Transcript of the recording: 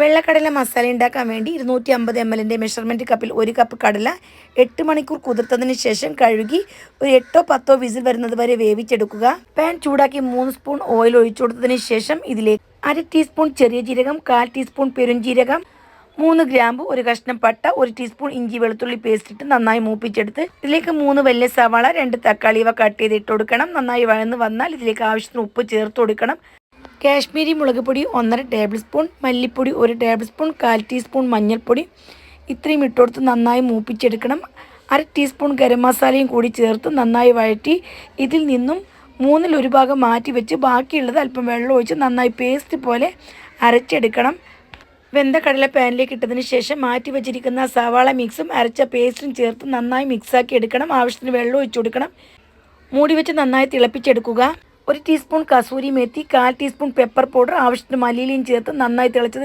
വെള്ളക്കടല മസാല ഉണ്ടാക്കാൻ വേണ്ടി ഇരുന്നൂറ്റി അമ്പത് എം എല്ലിന്റെ മെഷർമെന്റ് കപ്പിൽ ഒരു കപ്പ് കടല എട്ട് മണിക്കൂർ കുതിർത്തതിന് ശേഷം കഴുകി ഒരു എട്ടോ പത്തോ വിസിൽ വരുന്നത് വരെ വേവിച്ചെടുക്കുക. പാൻ ചൂടാക്കി മൂന്ന് സ്പൂൺ ഓയിൽ ഒഴിച്ചു കൊടുത്തതിന് ശേഷം ഇതിലേക്ക് അര ടീസ്പൂൺ ചെറിയ ജീരകം കാൽ ടീസ്പൂൺ പെരുംജീരകം മൂന്ന് ഗ്രാമ്പ് ഒരു കഷ്ണം പട്ട ഒരു ടീസ്പൂൺ ഇഞ്ചി വെളുത്തുള്ളി പേസ്റ്റ് ഇട്ട് നന്നായി മൂപ്പിച്ചെടുത്ത് ഇതിലേക്ക് മൂന്ന് വലിയ സവാള രണ്ട് തക്കാളി ഇവ കട്ട് ചെയ്ത് ഇട്ട് കൊടുക്കണം. നന്നായി വഴന്ന് വന്നാൽ ഇതിലേക്ക് ആവശ്യത്തിന് ഉപ്പ് ചേർത്ത് കൊടുക്കണം. കാശ്മീരി മുളക് പൊടി ഒന്നര ടേബിൾ സ്പൂൺ മല്ലിപ്പൊടി ഒരു ടേബിൾ സ്പൂൺ കാൽ ടീസ്പൂൺ മഞ്ഞൾപ്പൊടി. ഇത്രയും ഇട്ടുകൊടുത്ത് നന്നായി മൂപ്പിച്ചെടുക്കണം. അര ടീസ്പൂൺ ഗരം മസാലയും കൂടി ചേർത്ത് നന്നായി വഴറ്റി ഇതിൽ നിന്നും മൂന്നിൽ ഒരു ഭാഗം മാറ്റി വെച്ച് ബാക്കിയുള്ളത് അല്പം വെള്ളം ഒഴിച്ച് നന്നായി പേസ്റ്റ് പോലെ അരച്ചെടുക്കണം. വെന്ത കടല പാനിലേക്ക് ഇട്ടതിന് ശേഷം മാറ്റി വെച്ചിരിക്കുന്ന സവാള മിക്സും അരച്ച പേസ്റ്റും ചേർത്ത് നന്നായി മിക്സാക്കി എടുക്കണം. ആവശ്യത്തിന് വെള്ളം ഒഴിച്ചു കൊടുക്കണം. മൂടി വെച്ച് നന്നായി തിളപ്പിച്ചെടുക്കുക. ഒരു ടീസ്പൂൺ കസൂരി മേത്തി കാൽ ടീസ്പൂൺ പെപ്പർ പൗഡർ ആവശ്യത്തിന് മല്ലിയിലയും ചേർത്ത് നന്നായി തിളച്ചതിന്